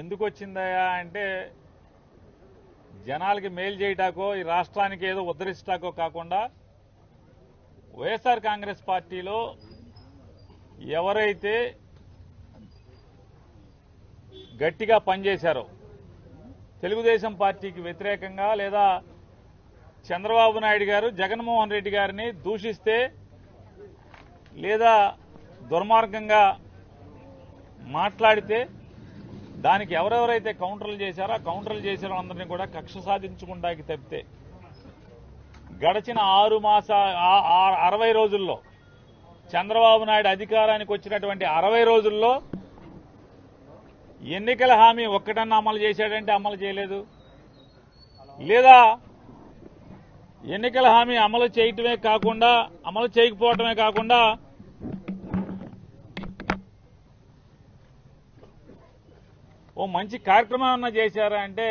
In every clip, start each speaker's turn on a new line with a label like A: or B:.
A: ఎందుకు వచ్చిందయా అంటే జనాలకి మేలు చేయటాకో ఈ రాష్ట్రానికి ఏదో ఉద్ధరించటాకో కాకుండా వైఎస్ఆర్ కాంగ్రెస్ పార్టీలో ఎవరైతే గట్టిగా పనిచేశారో తెలుగుదేశం పార్టీకి వ్యతిరేకంగా లేదా చంద్రబాబు నాయుడు గారు జగన్మోహన్ రెడ్డి గారిని దూషిస్తే లేదా దుర్మార్గంగా మాట్లాడితే దానికి ఎవరెవరైతే కౌంటర్లు చేశారో ఆ కౌంటర్లు చేసిన వాళ్ళందరినీ కూడా కక్ష సాధించుకుంటాకి తప్పితే గడిచిన ఆరు మాస అరవై రోజుల్లో చంద్రబాబు నాయుడు అధికారానికి వచ్చినటువంటి అరవై రోజుల్లో ఎన్నికల హామీ ఒక్కటన్నా అమలు చేశాడంటే అమలు చేయలేదు. లేదా ఎన్నికల హామీ అమలు చేయటమే కాకుండా అమలు చేయకపోవటమే కాకుండా ఓ మంచి కార్యక్రమం చేశారా అంటే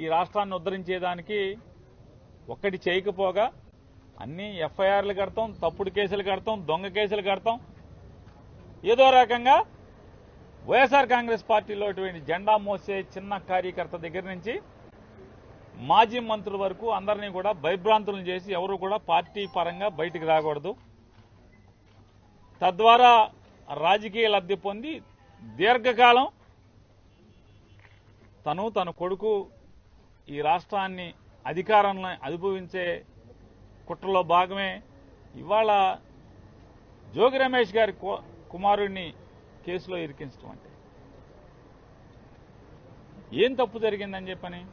A: ఈ రాష్ట్రాన్ని ఉద్ధరించేదానికి ఒక్కటి చేయకపోగా అన్ని ఎఫ్ఐఆర్లు కడతాం తప్పుడు కేసులు కడతాం దొంగ కేసులు కడతాం. ఏదో రకంగా వైఎస్ఆర్ కాంగ్రెస్ పార్టీలో జెండా మోసే చిన్న కార్యకర్త దగ్గర నుంచి మాజీ మంత్రుల వరకు అందరినీ కూడా భయభ్రాంతులను చేసి ఎవరు కూడా పార్టీ పరంగా బయటికి రాకూడదు. తద్వారా రాజకీయ లబ్ధి పొంది దీర్ఘకాలం తను తన కొడుకు ఈ రాష్ట్రాన్ని అధికారంలో అనుభవించే కుట్రలో భాగమే. ఇవాళ జోగి రమేష్ గారి కు- కుమారుడిని కేసులో ఇరికించడం అంటే. ఏం తప్పు జరిగిందని చెప్పని?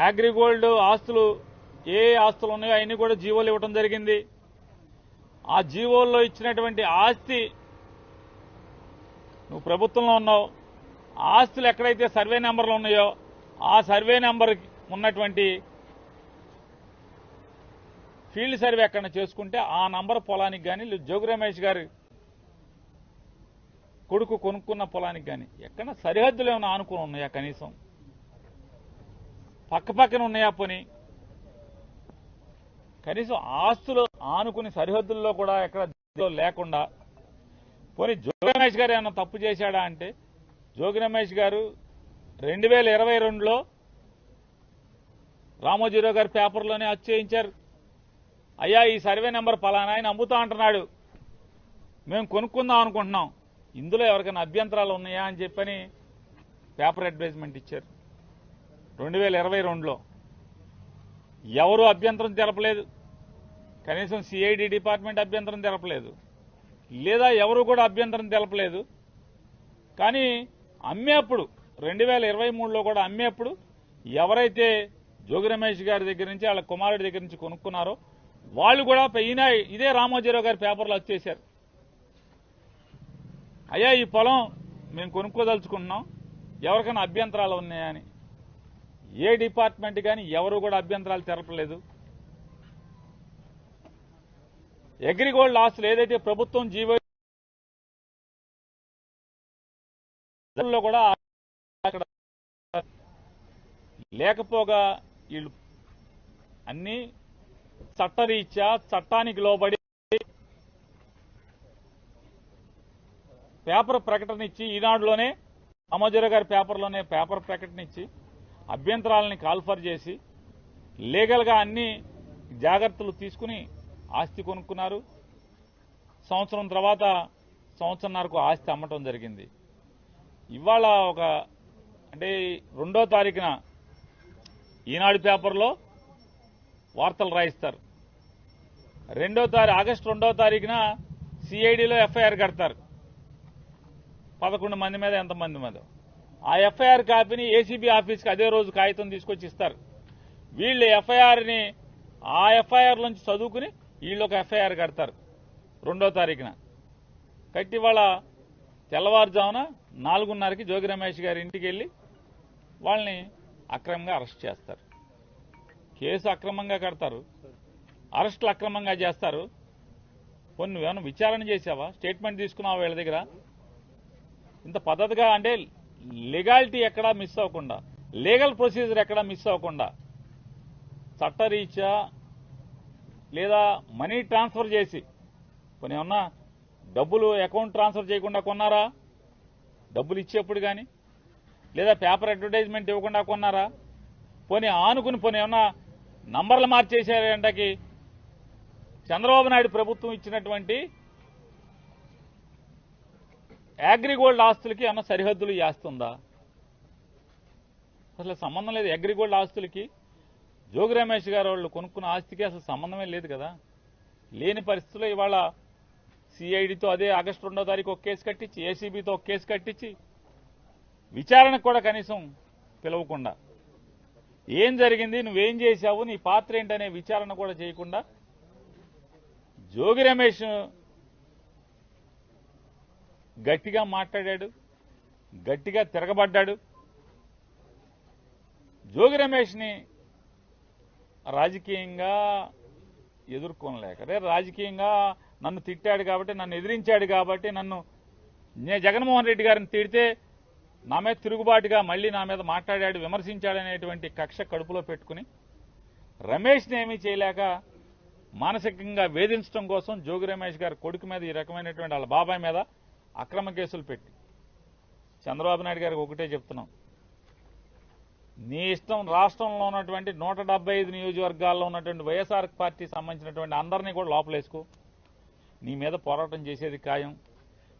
A: అగ్రిగోల్డ్ ఆస్తులు ఏ ఆస్తులు ఉన్నాయో అవన్నీ కూడా జీవోలు ఇవ్వడం జరిగింది. ఆ జీవోల్లో ఇచ్చినటువంటి ఆస్తి నువ్వు ప్రభుత్వంలో ఉన్నావు. ఆస్తులు ఎక్కడైతే సర్వే నెంబర్లు ఉన్నాయో ఆ సర్వే నెంబర్ ఉన్నటువంటి ఫీల్డ్ సర్వే ఎక్కడ చేసుకుంటే ఆ నంబర్ పొలానికి కానీ జోగి రమేష్ గారి కొడుకు కొనుక్కున్న పొలానికి కానీ ఎక్కడ సరిహద్దులు ఏమైనా ఆనుకుని ఉన్నాయా కనీసం? పక్క పక్కన ఉన్నాయా పోనీ? కనీసం ఆస్తులు ఆనుకుని సరిహద్దుల్లో కూడా ఎక్కడ లేకుండా పోనీ జోగి రమేష్ గారు ఏమైనా తప్పు చేశాడా అంటే జోగి రమేష్ గారు రెండు వేల ఇరవై రెండులో రామోజీరావు గారి పేపర్లోనే అచ్చేయించారు అయ్యా ఈ సర్వే నెంబర్ పలానా ఆయన అమ్ముతా అంటున్నాడు. మేము కొనుక్కుందాం అనుకుంటున్నాం. ఇందులో ఎవరికైనా అభ్యంతరాలు ఉన్నాయా అని చెప్పని పేపర్ అడ్వర్టైజ్మెంట్ ఇచ్చారు. రెండు వేల ఇరవై రెండులో ఎవరు అభ్యంతరం తెలపలేదు. కనీసం సిఐడి డిపార్ట్మెంట్ అభ్యంతరం తెలపలేదు. లేదా ఎవరు కూడా అభ్యంతరం తెలపలేదు. కానీ అమ్మేప్పుడు రెండు వేల ఇరవై మూడులో కూడా అమ్మేప్పుడు ఎవరైతే జోగి రమేష్ గారి దగ్గర నుంచి వాళ్ళ కుమారుడి దగ్గర నుంచి కొనుక్కున్నారో వాళ్ళు కూడా ఈయన ఇదే రామోజీరావు గారి పేపర్లో వచ్చేశారు అయ్యా ఈ పొలం మేము కొనుక్కోదలుచుకుంటున్నాం. ఎవరికైనా అభ్యంతరాలు ఉన్నాయని ఏ డిపార్ట్మెంట్ కానీ ఎవరు కూడా అభ్యంతరాలు తెలపలేదు అగ్రిగోల్డ్ ఆస్తులు ఏదైతే ప్రభుత్వం జీవో లో కూడా అక్కడ లేకపోగా వీళ్ళు అన్ని చట్టరీత్యా చట్టానికి లోబడి పేపర్ ప్రకటన ఇచ్చి ఈనాడులోనే అమోజీరావు గారి పేపర్లోనే పేపర్ ప్రకటన ఇచ్చి అభ్యంతరాలని కాల్ఫర్ చేసి లీగల్గా అన్ని జాగ్రత్తలు తీసుకుని ఆస్తి కొనుక్కున్నారు. సంవత్సరం తర్వాత సంవత్సరంన్నరకు ఆస్తి అమ్మటం జరిగింది. ఇవాళ ఒక అంటే రెండో తారీఖున ఈనాడు పేపర్లో వార్తలు రాయిస్తారు. రెండో తారీఖు ఆగస్టు రెండో తారీఖున సిఐడిలో ఎఫ్ఐఆర్ కడతారు. పదకొండు మంది మీద ఎంతమంది మీద ఆ ఎఫ్ఐఆర్ కాపీని ఏసీబీ ఆఫీస్కి అదే రోజు కాగితం తీసుకొచ్చి ఇస్తారు. వీళ్ళు ఎఫ్ఐఆర్ని ఆ ఎఫ్ఐఆర్ నుంచి చదువుకుని వీళ్ళు ఒక ఎఫ్ఐఆర్ కడతారు రెండో తారీఖున. కట్టి వాళ్ళ తెల్లవారుజామున నాలుగున్నరకి జోగి రమేష్ గారి ఇంటికి వెళ్ళి వాళ్ళని అక్రమంగా అరెస్ట్ చేస్తారు. కేసు అక్రమంగా కడతారు. అరెస్టులు అక్రమంగా చేస్తారు. కొన్ని నువ్వేమైనా విచారణ చేసావా స్టేట్మెంట్ తీసుకున్నావా వీళ్ళ దగ్గర? ఇంత పద్ధతిగా అంటే లీగాలిటీ ఎక్కడా మిస్ అవ్వకుండా లీగల్ ప్రొసీజర్ ఎక్కడా మిస్ అవ్వకుండా చట్టరీత్యా లేదా మనీ ట్రాన్స్ఫర్ చేసి కొన్ని ఏమన్నా డబ్బులు అకౌంట్ ట్రాన్స్ఫర్ చేయకుండా కొన్నారా? డబ్బులు ఇచ్చేప్పుడు కానీ లేదా పేపర్ అడ్వర్టైజ్మెంట్ ఇవ్వకుండా కొన్నారా? పోనీ ఆనుకుని పోనీ ఏమన్నా నంబర్లు మార్చేసారంటకి చంద్రబాబు నాయుడు ప్రభుత్వం ఇచ్చినటువంటి అగ్రిగోల్డ్ ఆస్తులకి ఏమన్నా సరిహద్దులు చేస్తుందా అసలు సంబంధం లేదు అగ్రిగోల్డ్ ఆస్తులకి. జోగి రమేష్ గారు వాళ్ళు కొనుక్కున్న ఆస్తికి అసలు సంబంధమే లేదు కదా. లేని పరిస్థితుల్లో ఇవాళ సిఐడితో అదే ఆగస్టు రెండో తారీఖు ఒక కేసు కట్టించి ఏసీబీతో ఒక కేసు కట్టించి విచారణకు కూడా కనీసం పిలవకుండా. ఏం జరిగింది నువ్వేం చేశావు నీ పాత్ర ఏంటనే విచారణ కూడా చేయకుండా జోగి రమేష్ గట్టిగా మాట్లాడాడు గట్టిగా తిరగబడ్డాడు. జోగి రమేష్ని రాజకీయంగా ఎదుర్కొనలేక రాజకీయంగా నన్ను తిట్టాడు కాబట్టి నన్ను ఎదిరించాడు కాబట్టి నన్ను నే జగన్మోహన్ రెడ్డి గారిని తిడితే నా మీద తిరుగుబాటుగా మళ్ళీ నా మీద మాట్లాడాడు విమర్శించాడనేటువంటి కక్ష కడుపులో పెట్టుకుని రమేష్ని ఏమీ చేయలేక మానసికంగా వేధించడం కోసం జోగి రమేష్ గారి కొడుకు మీద ఈ రకమైనటువంటి వాళ్ళ బాబాయ్ మీద అక్రమ కేసులు పెట్టి. చంద్రబాబు నాయుడు గారికి ఒకటే చెప్తున్నాం. నీ ఇష్టం రాష్ట్రంలో ఉన్నటువంటి నూట ఐదు నియోజకవర్గాల్లో ఉన్నటువంటి వైఎస్ఆర్ పార్టీ సంబంధించినటువంటి అందరినీ కూడా లోపలేసుకో. నీ మీద పోరాటం చేసేది ఖాయం.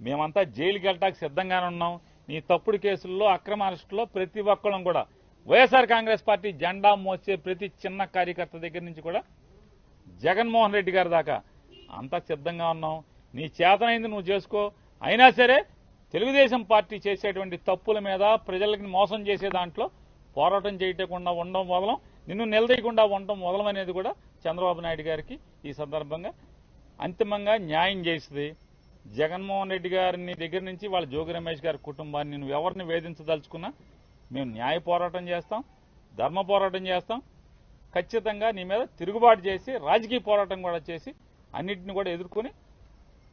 A: మేమంతా జైలుకి వెళ్ళటానికి సిద్ధంగానే ఉన్నాం. నీ తప్పుడు కేసుల్లో అక్రమ అరెస్టులో ప్రతి ఒక్కళ్ళం కూడా వైఎస్ఆర్ కాంగ్రెస్ పార్టీ జెండా మోసే ప్రతి చిన్న కార్యకర్త దగ్గర నుంచి కూడా జగన్మోహన్ రెడ్డి గారి దాకా అంతా సిద్ధంగా ఉన్నాం. నీ చేతనైంది నువ్వు చేసుకో. అయినా సరే తెలుగుదేశం పార్టీ చేసేటువంటి తప్పుల మీద ప్రజలకి మోసం చేసే దాంట్లో పోరాటం చేయకుండా ఉండడం వదలం నిన్ను నిలదీయకుండా ఉండడం మొదలమనేది అనేది కూడా చంద్రబాబు నాయుడు గారికి ఈ సందర్భంగా అంతిమంగా న్యాయం చేసింది. జగన్మోహన్ రెడ్డి గారిని దగ్గర నుంచి వాళ్ళ జోగి రమేష్ గారి కుటుంబాన్ని నువ్వు ఎవరిని వేధించదలుచుకున్నా మేము న్యాయ పోరాటం చేస్తాం ధర్మ పోరాటం చేస్తాం. ఖచ్చితంగా నీ మీద తిరుగుబాటు చేసి రాజకీయ పోరాటం కూడా చేసి అన్నింటిని కూడా ఎదుర్కొని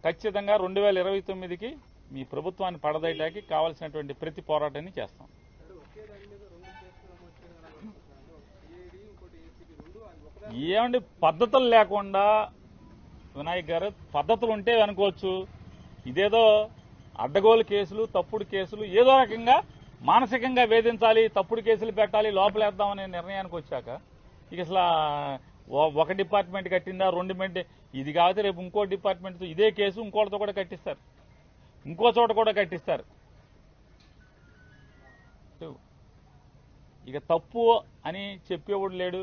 A: ఖచ్చితంగా రెండు వేల ఇరవై తొమ్మిదికి మీ ప్రభుత్వాన్ని పడదయటానికి కావాల్సినటువంటి ప్రతి పోరాటాన్ని చేస్తాం. ఏమండి పద్ధతులు లేకుండా వినాయక్ గారు పద్ధతులు ఉంటే అనుకోవచ్చు. ఇదేదో అడ్డగోలు కేసులు తప్పుడు కేసులు ఏదో రకంగా మానసికంగా వేధించాలి తప్పుడు కేసులు పెట్టాలి లోపలేద్దామనే నిర్ణయానికి వచ్చాక ఇక అసలు ఒక డిపార్ట్మెంట్ కట్టిందా రెండు మెంట్ ఇది కాకపోతే రేపు ఇంకో డిపార్ట్మెంట్తో ఇదే కేసు ఇంకోటితో కూడా కట్టిస్తారు. ఇంకో చోట కూడా కట్టిస్తారు. ఇక తప్పు అని చెప్పేవాడు లేడు.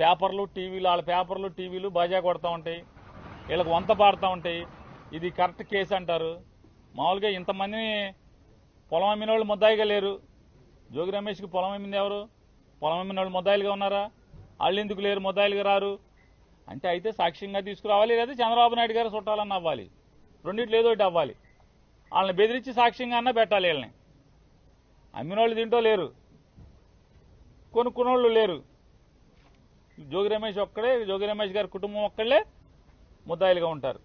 A: పేపర్లు టీవీలు వాళ్ళ పేపర్లు టీవీలు బాజా కొడతా ఉంటాయి. వీళ్ళకి వంత పాడుతూ ఉంటాయి. ఇది కరెక్ట్ కేసు అంటారు. మామూలుగా ఇంతమందిని పొలం అమ్మిన వాళ్ళు ముద్దాయిగా లేరు. జోగి రమేష్కి పొలం అమ్మింది ఎవరు? పొలం అమ్మిన వాళ్ళు ముద్దాయిలుగా ఉన్నారా? వాళ్ళు ఎందుకు లేరు? ముద్దాయిలుగా రారు. అంటే అయితే సాక్ష్యంగా తీసుకురావాలి లేదా చంద్రబాబు నాయుడు గారు చుట్టాలని అవ్వాలి. రెండిట్లు ఏదో ఒకటి అవ్వాలి. వాళ్ళని బెదిరించి సాక్ష్యంగా అన్నా పెట్టాలి వీళ్ళని. అమ్మిన వాళ్ళు తింటో లేరు. కొనుక్కున్నోళ్ళు లేరు. జోగి రమేష్ ఒక్కడే జోగి రమేష్ గారి కుటుంబం ఒక్కళ్ళే ముద్దాయిలుగా ఉంటారు.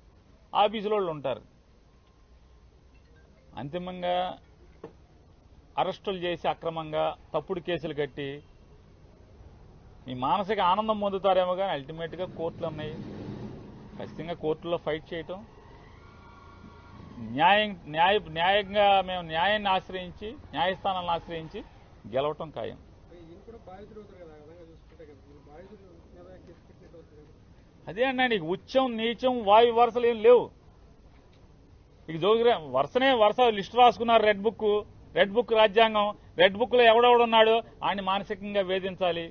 A: ఆఫీసులో వాళ్ళు ఉంటారు. అంతిమంగా అరెస్టులు చేసి అక్రమంగా తప్పుడు కేసులు కట్టి మీ మానసిక ఆనందం పొందుతారేమో కానీ అల్టిమేట్గా కోర్టులు ఉన్నాయి. ఖచ్చితంగా కోర్టులో ఫైట్ చేయటం. న్యాయం న్యాయ న్యాయంగా మేము న్యాయాన్ని ఆశ్రయించి న్యాయస్థానాలను ఆశ్రయించి గెలవటం ఖాయం. అదే అన్నా నీకు ఉచ్చం నీచం వాయు వరుసలు ఏం లేవు. ఇక జోగిరా వరుసనే వరుస లిస్ట్ రాసుకున్నారు రెడ్ బుక్ రెడ్ బుక్ రాజ్యాంగం. రెడ్ బుక్లో ఎవడెవడున్నాడో ఆయన్ని మానసికంగా వేధించాలి.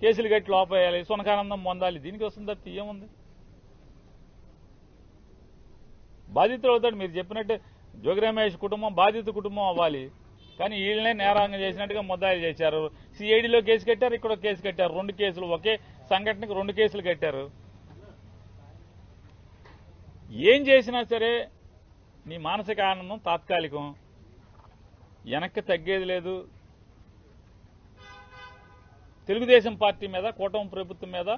A: కేసులు గట్టి లోపేయాలి. సునకానందం పొందాలి. దీనికి వస్తుంది తప్పితే ఏముంది? బాధితులు అవుతాడు. మీరు చెప్పినట్టు జోగి రమేష్ కుటుంబం బాధిత కుటుంబం అవ్వాలి. కానీ వీళ్ళనే నేరాంగం చేసినట్టుగా ముద్దాయిలు చేశారు. సిఐడిలో కేసు కట్టారు ఇక్కడ కేసు కట్టారు. రెండు కేసులు ఒకే సంఘటనకు రెండు కేసులు కట్టారు. ఏం చేసినా సరే నీ మానసిక ఆనందం తాత్కాలికం. వెనక్కి తగ్గేది లేదు. తెలుగుదేశం పార్టీ మీద కూటమి ప్రభుత్వం మీద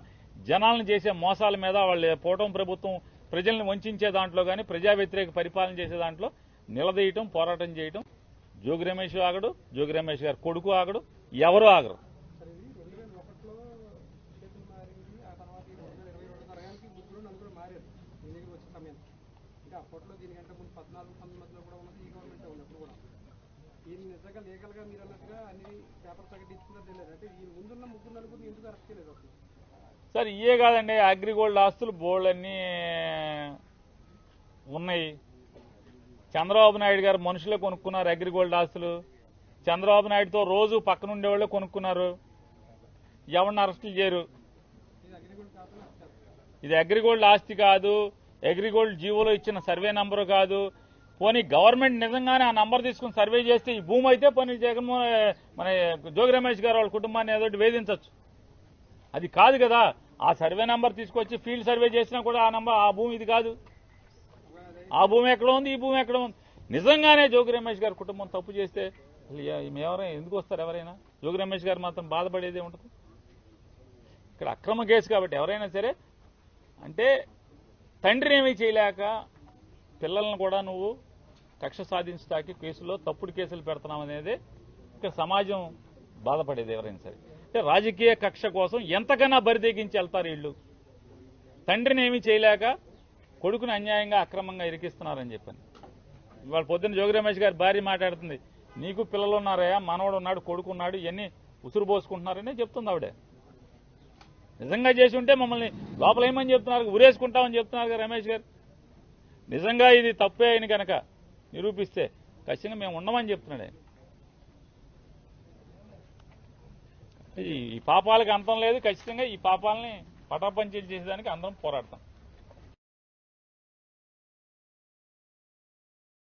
A: జనాలను చేసే మోసాల మీద వాళ్ళ కూటమి ప్రభుత్వం ప్రజల్ని వంచే దాంట్లో కానీ ప్రజా వ్యతిరేక పరిపాలన చేసే దాంట్లో నిలదీయటం పోరాటం చేయటం జోగి రమేష్ ఆగడు జోగి రమేష్ గారు కొడుకు ఆగడు ఎవరు ఆగరు.
B: సార్
A: ఇయే కాదండి అగ్రిగోల్డ్ ఆస్తులు బోళ్ళన్నీ ఉన్నాయి. చంద్రబాబు నాయుడు గారు మనుషులే కొనుక్కున్నారు అగ్రిగోల్డ్ ఆస్తులు. చంద్రబాబు నాయుడుతో రోజు పక్కన ఉండేవాళ్ళే కొనుక్కున్నారు. ఎవరిని అరెస్టులు చేయరు.
B: ఇది అగ్రిగోల్డ్
A: ఆస్తి కాదు అగ్రిగోల్డ్ జీవోలో ఇచ్చిన సర్వే నంబరు కాదు. పోనీ గవర్నమెంట్ నిజంగానే ఆ నంబర్ తీసుకుని సర్వే చేస్తే ఈ భూమి అయితే పోనీ జగన్మోహన్ మన జోగి రమేష్ గారు వాళ్ళ కుటుంబాన్ని ఏదో వేధించవచ్చు అది కాదు కదా. ఆ సర్వే నంబర్ తీసుకొచ్చి ఫీల్డ్ సర్వే చేసినా కూడా ఆ నంబర్ ఆ భూమి ఇది కాదు. ఆ భూమి ఎక్కడ ఉంది? ఈ భూమి ఎక్కడ ఉంది? నిజంగానే జోగి రమేష్ గారి కుటుంబం తప్పు చేస్తే అసలు ఎవరైనా ఎందుకు వస్తారు ఎవరైనా? జోగి రమేష్ గారు మాత్రం బాధపడేదే ఉంటుంది. ఇక్కడ అక్రమ కేసు కాబట్టి ఎవరైనా సరే అంటే తండ్రిని ఏమీ చేయలేక పిల్లలను కూడా నువ్వు కక్ష సాధించడానికి కేసులో తప్పుడు కేసులు పెడుతున్నావు అనేది ఇక్కడ సమాజం బాధపడేది ఎవరైనా సరే. అంటే రాజకీయ కక్ష కోసం ఎంతకన్నా బరిదెగించి వెళ్తారు వీళ్ళు. తండ్రిని ఏమీ చేయలేక కొడుకుని అన్యాయంగా అక్రమంగా ఇరికిస్తున్నారని చెప్పాను. ఇవాళ పొద్దున్న జోగి రమేష్ గారి భార్య మాట్లాడుతుంది నీకు పిల్లలు ఉన్నారయ్యా మనవడు ఉన్నాడు కొడుకు ఉన్నాడు ఇవన్నీ ఉసురు పోసుకుంటున్నారని చెప్తుంది ఆవిడ. నిజంగా చేసి ఉంటే మమ్మల్ని లోపల ఏమని చెప్తున్నారు? ఉరేసుకుంటామని చెప్తున్నారు రమేష్ గారు. నిజంగా ఇది తప్పే అయిన కనుక నిరూపిస్తే ఖచ్చితంగా మేము ఉండమని చెప్తున్నాడు. ఆయన ఈ పాపాలకు అంతం లేదు ఖచ్చితంగా ఈ పాపాలని పటాపంచీలు చేసేదానికి అందరం పోరాడతాం.